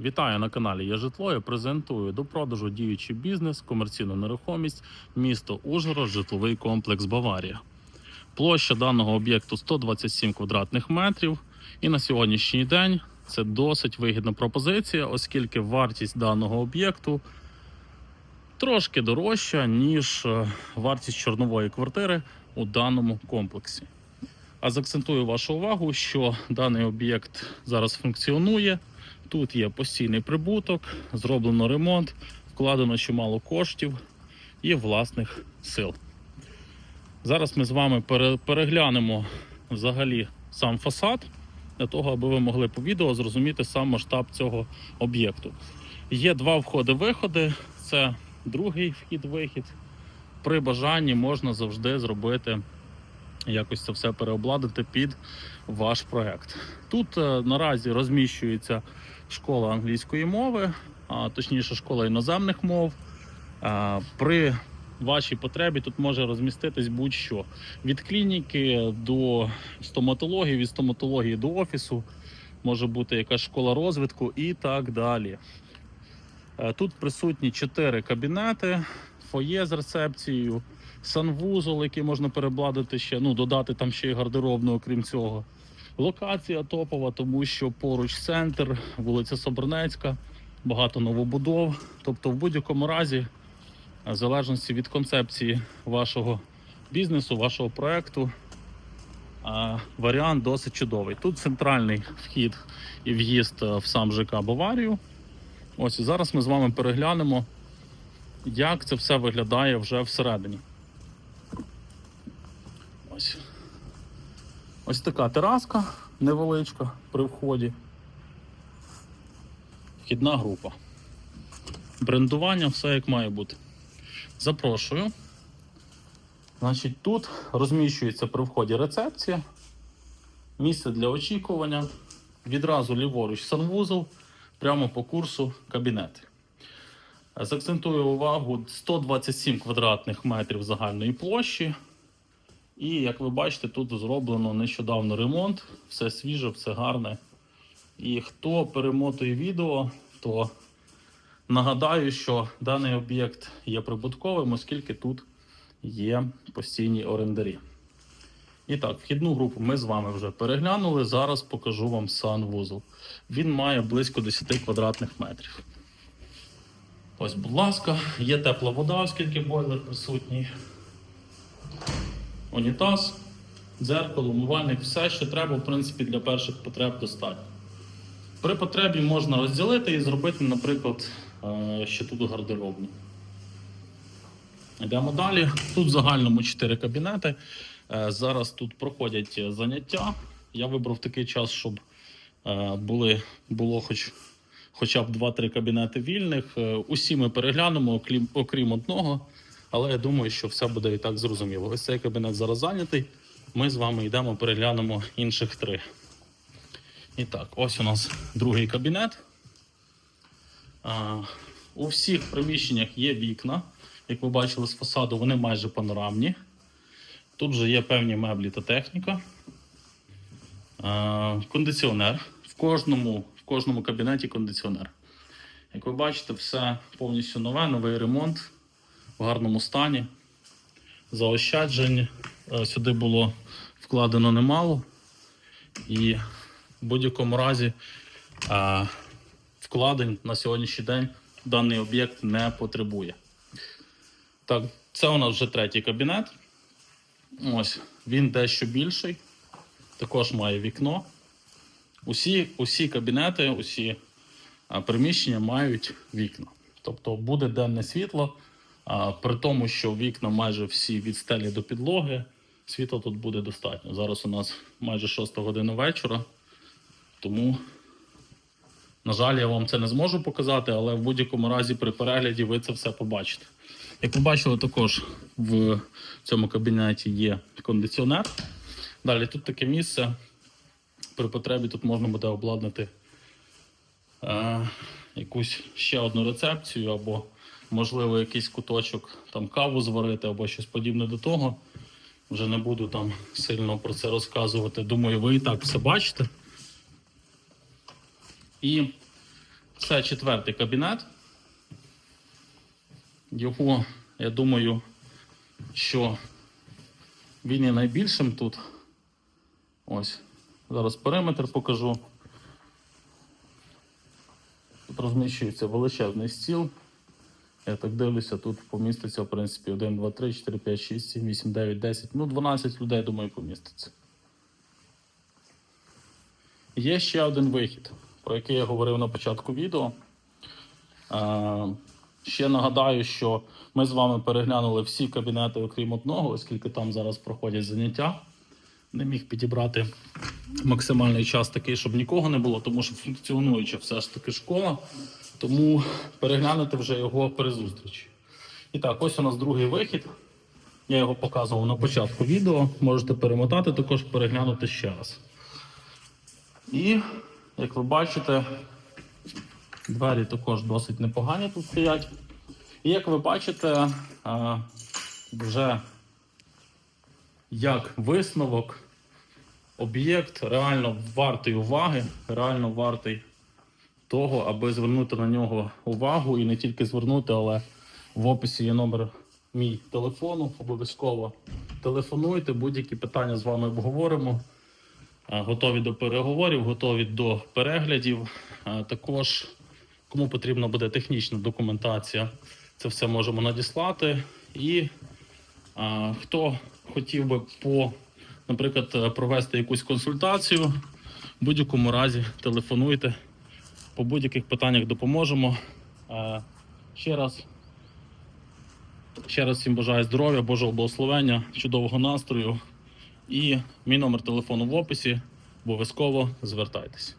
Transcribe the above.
Вітаю на каналі Є житло. Я презентую до продажу діючий бізнес, комерційну нерухомість, місто Ужгород, житловий комплекс Баварія. Площа даного об'єкту 127 квадратних метрів. І на сьогоднішній день це досить вигідна пропозиція, оскільки вартість даного об'єкту трошки дорожча, ніж е, вартість чорнової квартири у даному комплексі. А заакцентую вашу увагу, що даний об'єкт зараз функціонує. Тут є постійний прибуток, зроблено ремонт, вкладено чимало коштів і власних сил. Зараз ми з вами переглянемо взагалі сам фасад, для того, аби ви могли по відео зрозуміти сам масштаб цього об'єкту. Є два входи-виходи, це другий вхід-вихід. При бажанні можна завжди зробити якось це все переобладнати під ваш проект. Тут е, наразі розміщується школа англійської мови, а точніше школа іноземних мов. А, При вашій потребі тут може розміститись будь-що від клініки до стоматології, від стоматології до офісу, може бути якась школа розвитку і так далі. Е, Тут присутні 4 кабінети, фоє з рецепцією, санвузол, який можна перебладити ще, ну, додати там ще й гардеробну, окрім цього. Локація топова, тому що поруч центр, вулиця Соборнецька, багато новобудов. Тобто, в будь-якому разі, в залежності від концепції вашого бізнесу, вашого проекту, варіант досить чудовий. Тут центральний вхід і в'їзд е, в сам ЖК Баварію. Ось і зараз ми з вами переглянемо, як це все виглядає вже всередині. Ось. Ось така тераска невеличка при вході. Вхідна група. Брендування все як має бути. Запрошую. Значить, тут розміщується при вході рецепція, місце для очікування, відразу ліворуч санвузол, прямо по курсу кабінети. Закцентую увагу 127 квадратних метрів загальної площі. І як ви бачите, тут зроблено нещодавно ремонт, все свіже, все гарне. І хто перемотує відео, то нагадаю, що даний об'єкт є прибутковим, оскільки тут є постійні орендарі. І так, вхідну групу ми з вами вже переглянули. Зараз покажу вам санвузол. Він має близько 10 квадратних метрів. Ось, будь ласка, є тепла вода, оскільки бойлер присутній унітаз, дзеркало, умивальник, все, що треба, в принципі, для перших потреб достатньо. При потребі можна розділити і зробити, наприклад, е, ще тут гардеробну. Йдемо далі. Тут в загальному 4 кабінети. Е, Зараз тут проходять заняття. Я вибрав такий час, щоб е, були, було хоч, хоча б 2-3 кабінети вільних. Усі ми переглянемо, окрім, окрім одного. Але я думаю, що все буде і так зрозуміло. Ось цей кабінет зараз зайнятий. Ми з вами йдемо, переглянемо інших три. І так, ось у нас другий кабінет. А, у всіх приміщеннях є вікна. Як ви бачили з фасаду, вони майже панорамні. Тут вже є певні меблі та техніка. А, кондиціонер. В кожному, в кожному кабінеті кондиціонер. Як ви бачите, все повністю нове, новий ремонт в гарному стані. Заощаджень е, сюди було вкладено немало. І в будь-якому разі е, вкладень на сьогоднішній день даний об'єкт не потребує. Так, це у нас вже третій кабінет. Ось, він дещо більший. Також має вікно. Усі, усі кабінети, усі приміщення мають вікна. Тобто буде денне світло. А, при тому, що вікна майже всі від стелі до підлоги, світла тут буде достатньо. Зараз у нас майже 6 година вечора, тому, на жаль, я вам це не зможу показати, але в будь-якому разі при перегляді ви це все побачите. Як ви бачили, також в цьому кабінеті є кондиціонер. Далі тут таке місце. При потребі тут можна буде обладнати е, якусь ще одну рецепцію, або, можливо, якийсь куточок там каву зварити, або щось подібне до того. Вже не буду там сильно про це розказувати. Думаю, ви і так все бачите. І Це четвертий кабінет. Його, я думаю, що він є найбільшим тут. Ось. Зараз периметр покажу. Тут розміщується величезний стіл. Я так дивлюся, тут поміститься, в принципі, 1, 2, 3, 4, 5, 6, 7, 8, 9, 10. Ну, 12 людей, думаю, поміститься. Є ще один вихід, про який я говорив на початку відео. Е, Ще нагадаю, що ми з вами переглянули всі кабінети, окрім одного, оскільки там зараз проходять заняття. Не міг підібрати максимальний час такий, щоб нікого не було, тому що функціонуюча все ж таки школа. Тому переглянути вже його при зустрічі. І так, ось у нас другий вихід. Я його показував на початку відео. Можете перемотати, також переглянути ще раз. І, як ви бачите, двері також досить непогані тут стоять. І як ви бачите, вже як висновок, об'єкт реально вартий уваги, реально вартий того, аби звернути на нього увагу і не тільки звернути, але в описі є номер мій телефону. Обов'язково телефонуйте, будь-які питання з вами обговоримо. Е, Готові до переговорів, готові до переглядів. Е, Також, кому потрібна буде технічна документація, це все можемо надіслати. І а, хто хотів би по, наприклад, е, провести якусь консультацію, в будь-якому разі телефонуйте. По будь-яких питаннях допоможемо. Е, Ще раз. Ще раз всім бажаю здоров'я, Божого благословення, чудового настрою. І мій номер телефону в описі. Обов'язково звертайтесь.